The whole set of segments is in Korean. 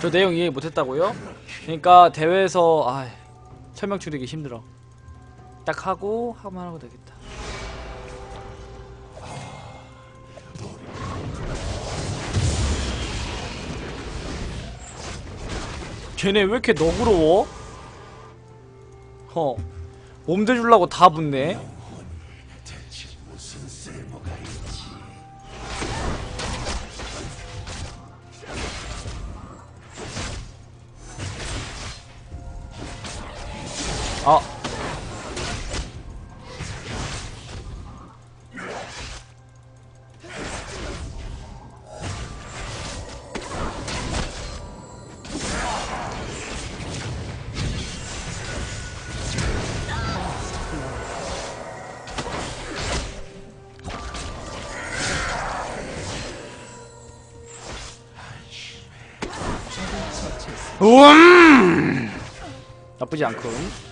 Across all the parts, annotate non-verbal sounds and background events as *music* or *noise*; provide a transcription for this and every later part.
저 내용 이해 못했다고요? 그러니까 대회에서 아 설명 추리기 힘들어. 딱 하고 하면 하고 되겠다. 쟤네 왜 이렇게 너그러워? 허 몸대 주려고 다 붙네. 아음 나쁘지 않군.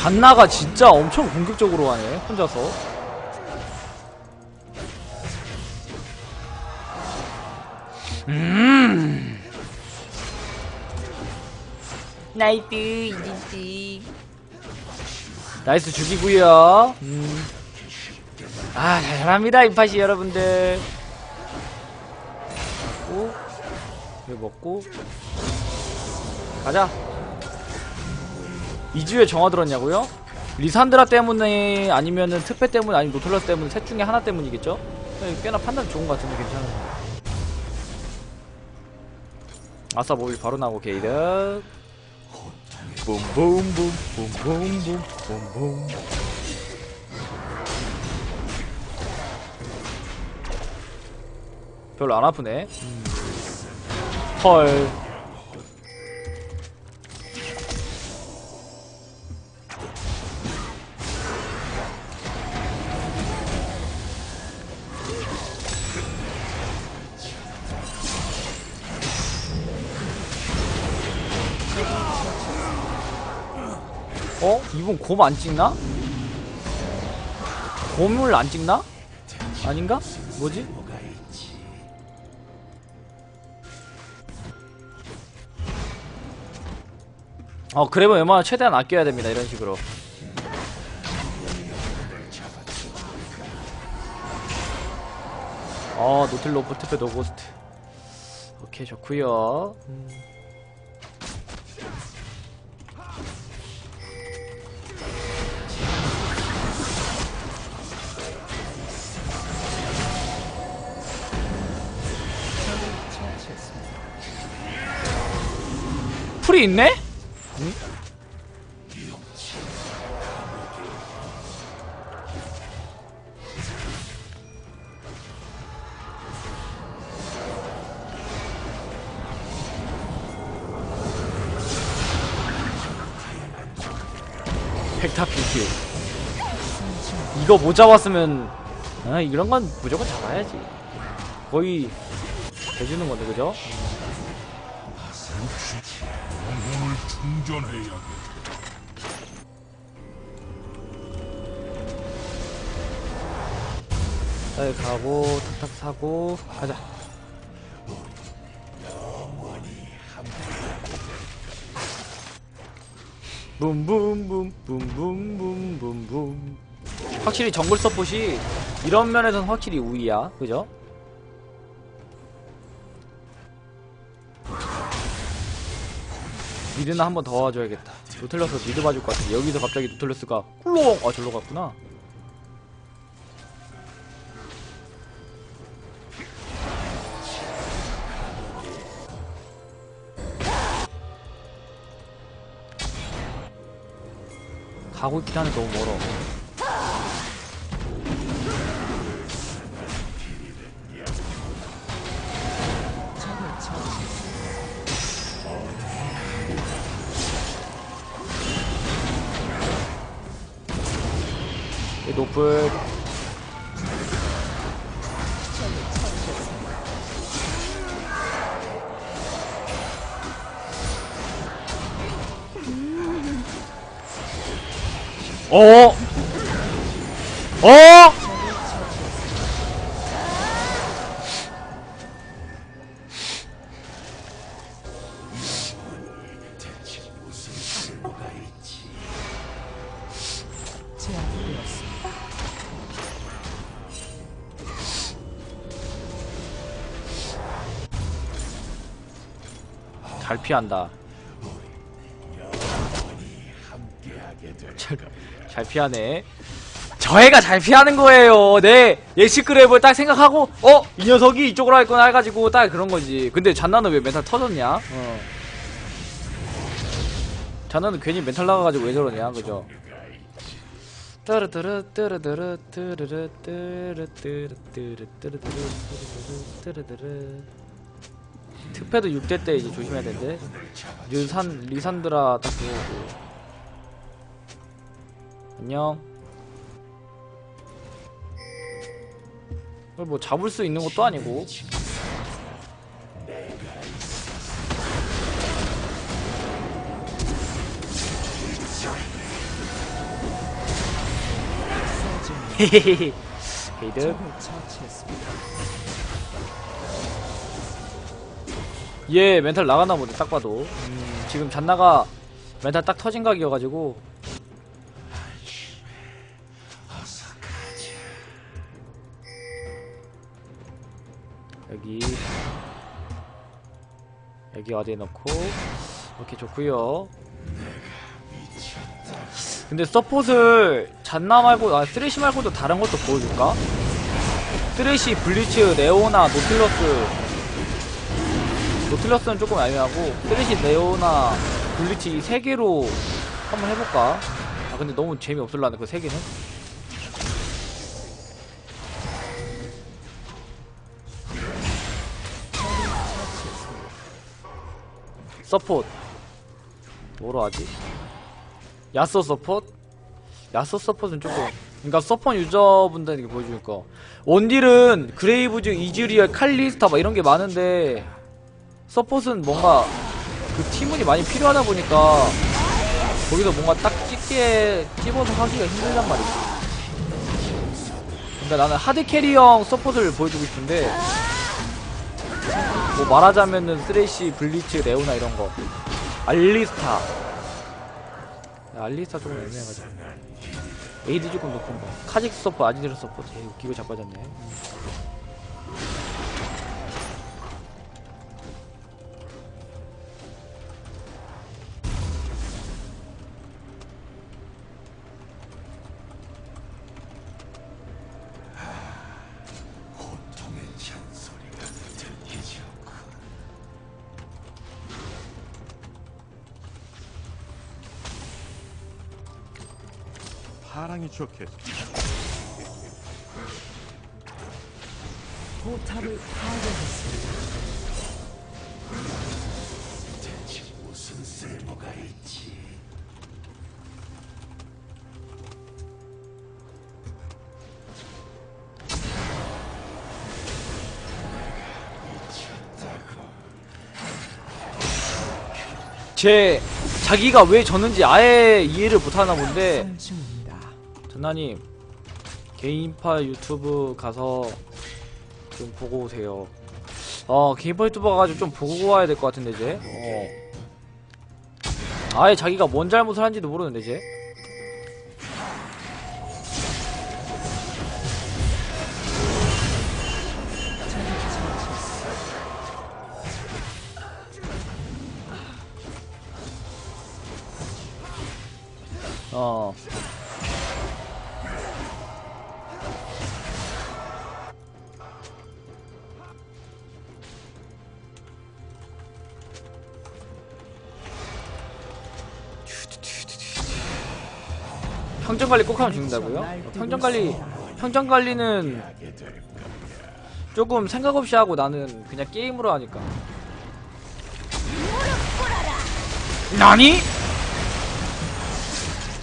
잔나가 진짜 엄청 공격적으로 하네 혼자서. 음. 나이스 이진씨 나이스 죽이고요. 음. 아 잘합니다 이파시 여러분들. 먹고 이거 먹고 가자. 이주에 정화 들었냐고요? 리산드라 때문에 아니면은 특패 때문에 아니면 노틀러스 때문에 셋 중에 하나 때문이겠죠? 네, 꽤나 판단 좋은 것 같은데 괜찮아요. 아싸 모빌 바로 나오고 게이드. 붐붐붐 붐붐붐 붐붐. 별로 안 아프네. 헐. 어? 이분 곰 안 찍나? 곰을 안 찍나? 아닌가? 뭐지? 어 그래면 웬만하면 최대한 아껴야 됩니다 이런 식으로 어 노틸로프 트페 노고스트 오케이 좋구요 음. 풀이 있네? 펙타필킬 이거 못 잡았으면 아 이런 건 무조건 잡아야지 거의 해주는 건데 그죠? 충전해야겠다. 여기 가고 탁탁 사고 가자 붐붐붐 붐붐붐붐붐 확실히 정글 서폿이 이런 면에선 확실히 우위야 그죠? 미드는 한번 더 와줘야겠다. 노틀러스 미드 봐줄 것 같은데 여기서 갑자기 노틀러스가 꿀렁! 아 절로 갔구나. 가고 있긴 한데 너무 멀어. 어? 어? 잘 피한다. 잘, 잘 피하네. 저 애가 잘 피하는 거예요. 내 예시 그랩을 딱 생각하고, 어? 이 녀석이 이쪽으로 할 거나 해가지고 딱 그런 거지. 근데 잔나는 왜 멘탈 터졌냐? 어. 잔나는 괜히 멘탈 나가가지고 왜 저러냐? 그죠? 특패도 6대 때 이제 조심해야 되는데 류산 리산드라 딱 들어오고 안녕 뭐 잡을 수 있는 것도 아니고. 헤헤헤 *laughs* 게이드. 얘 멘탈 나갔나 보네 딱 봐도. 음, 지금 잔나가 멘탈 딱 터진 각이어가지고 여기. 여기 어디에 넣고. 이렇게 좋구요. 근데 서폿을 잔나 말고 아 쓰레쉬 말고도 다른 것도 보여줄까? 쓰레쉬, 블리츠, 네오나, 노틸러스. 노틸러스는 조금 애매하고 쓰레쉬, 네오나, 블리츠 이 세 개로 한번 해볼까? 아 근데 너무 재미없을라네 그 세 개는 서폿 뭐로 하지? 야쏘 서폿? 야쏘 서폿은 조금 그니까 서폿 유저분들에게 보여주니까 원딜은 그레이브즈, 이즈리얼, 칼리스타 막 이런 게 많은데 서폿은 뭔가 그 팀운이 많이 필요하다 보니까 거기서 뭔가 딱 찍게 찝어서 하기가 힘들단 말이지 그러니까 나는 하드 캐리형 서폿을 보여주고 싶은데 뭐 말하자면은 쓰레쉬, 블리츠, 레오나 이런 거. 알리스타. 야, 알리스타 조금 애매해가지고. 에이드 조금 높은 거. 카직스 서포 아지드르 서포 되게 웃기고 자빠졌네 파랑이 좋겠어. 포탑을 파괴했습니다. 제 자기가 왜 졌는지 아예 이해를 못하나 본데 전나님 개인파 유튜브 가서 좀 보고 오세요. 어 개인파 유튜버 가가지고 좀 보고 와야 될 것 같은데 이제. 어. 아예 자기가 뭔 잘못을 한지도 모르는데 이제. 어. 평점 관리 꼭 하면 죽는다고요? 평점 관리 평점 관리는 조금 생각 없이 하고 나는 그냥 게임으로 하니까. 나니?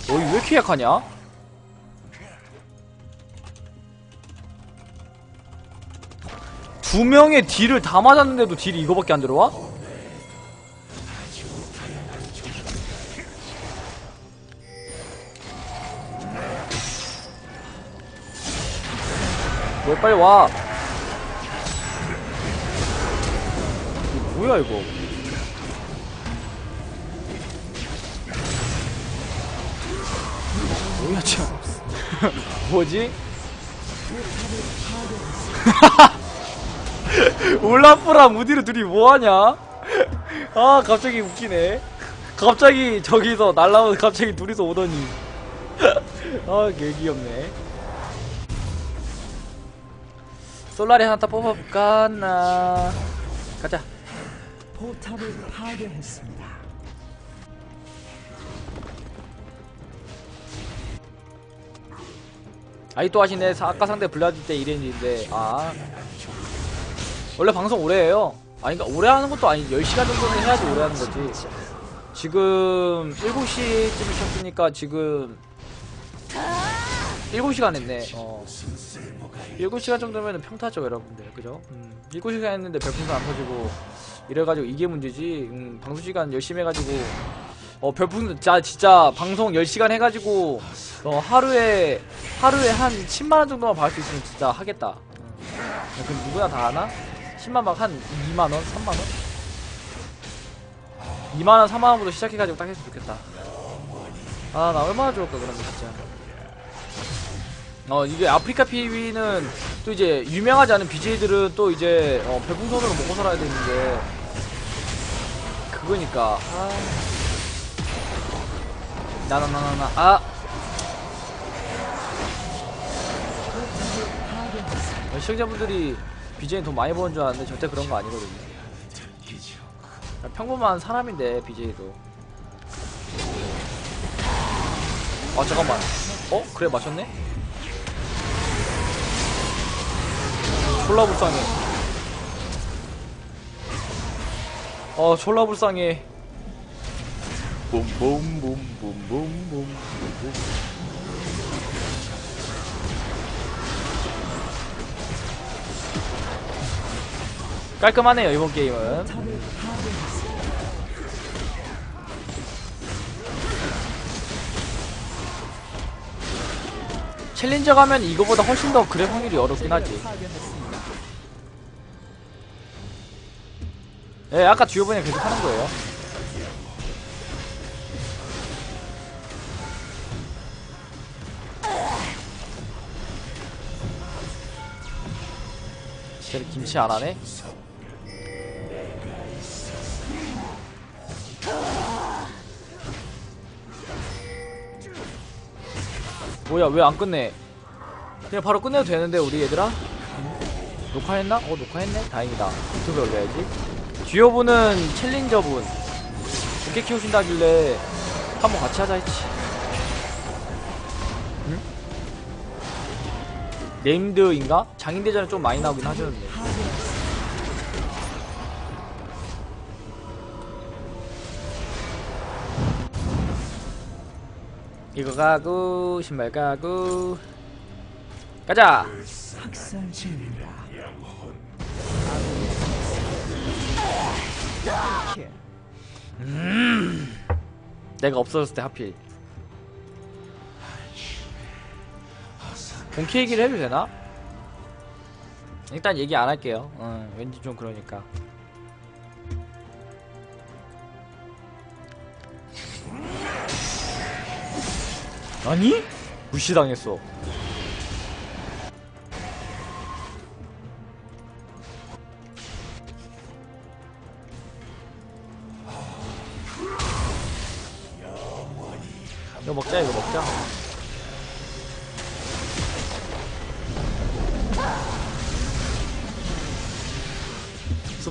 너희 왜 이렇게 약하냐? 두 명의 딜을 다 맞았는데도 딜이 이거밖에 안 들어와? 빨리 와? 이거 뭐야 이거? 뭐야 참 *laughs* 뭐지? *laughs* 올라프랑 우디르 둘이 뭐하냐? *laughs* 아 갑자기 웃기네 갑자기 저기서 날라오는 갑자기 둘이서 오더니 아 개귀엽네 솔라리 하나 더 뽑아볼까? 나. 가자. 포탑을 파괴했습니다. 아이 또 하시네. 사- 아까 상대 블라디 때 이랬는데. 아. 원래 방송 오래 해요. 아니 그니까 오래 하는 것도 아니 10시간 정도는 해야지 오래 하는 거지. 지금 7시쯤 시작했으니까 지금 7시간 했네 어 7시간 정도면 평타죠 여러분들 그죠? 음, 7시간 했는데 별풍선 안 터지고 이래가지고 이게 문제지 음, 방송시간 열심히 해가지고 어 별풍선 자 진짜 방송 10시간 해가지고 어 하루에 하루에 한 10만원 정도만 받을 수 있으면 진짜 하겠다 음. 그럼 누구나 다 하나? 10만 막한 2만원? 3만원? 2만원 3만원부터 시작해가지고 딱 했으면 좋겠다 아 나 얼마나 좋을까 그러면 진짜 어 이게 아프리카 PV는 또 이제 유명하지 않은 BJ들은 또 이제 어, 별풍선으로 먹고 살아야 되는데. 그거니까. 아. 나나나나나. 아. 어, 시청자분들이 BJ는 돈 많이 버는 줄 알았는데 절대 그런 거 아니거든요. 평범한 사람인데 BJ도. 아 잠깐만. 어? 그래 맞췄네? 졸라 불쌍해. 어 졸라 불쌍해. 봄봄봄봄봄봄봄 깔끔하네요 이번 게임은. 챌린저 가면 이거보다 훨씬 더 그래 확률이 어렵긴 하지 예 아까 듀오분이 계속 하는 거예요. 쟤 김치 안 하네? 뭐야 왜 안 끝내? 그냥 바로 끝내도 되는데 우리 얘들아? 녹화했나? 어 녹화했네? 다행이다. 유튜브에 올려야지 듀오분은 챌린저분. 두개 키우신다길래 한번 같이 하자 했지. 응? 네임드인가? 장인대전에 좀 많이 나오긴 하셨는데. 이거 가고 신발 가고. 가자! 학살 중입니 다. 킬. 내가 없어졌을 때 하필 본캐 얘기를 해도 되나? 일단 얘기 안 할게요 어, 왠지 좀 그러니까 아니? 무시당했어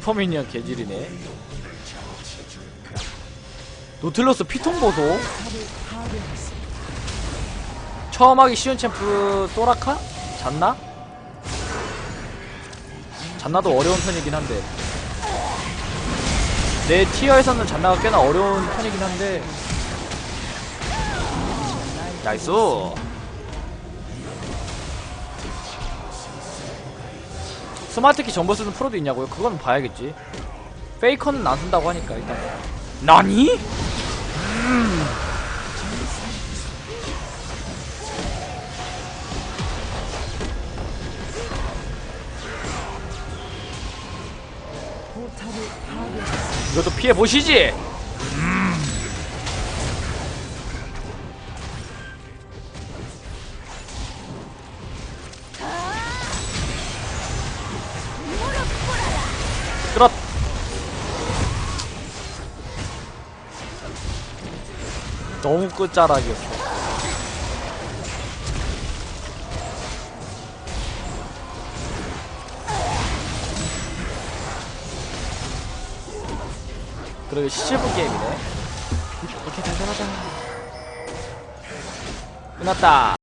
슈퍼미니언 개질이네 노틀러스 피통 보소. 처음 하기 쉬운 챔프 소라카? 잔나? 잔나도 어려운 편이긴 한데 내 티어에서는 잔나가 꽤나 어려운 편이긴 한데 나이스 스마트키 전부 쓰는 프로도 있냐고요? 그건 봐야겠지 페이커는 안 쓴다고 하니까 일단 나니? 파괴했습니다. 이것도 피해 보시지. 너무 끝자락이었어. 그리고 시즈브 게임이네. 오케이, 달달하자. 끝났다.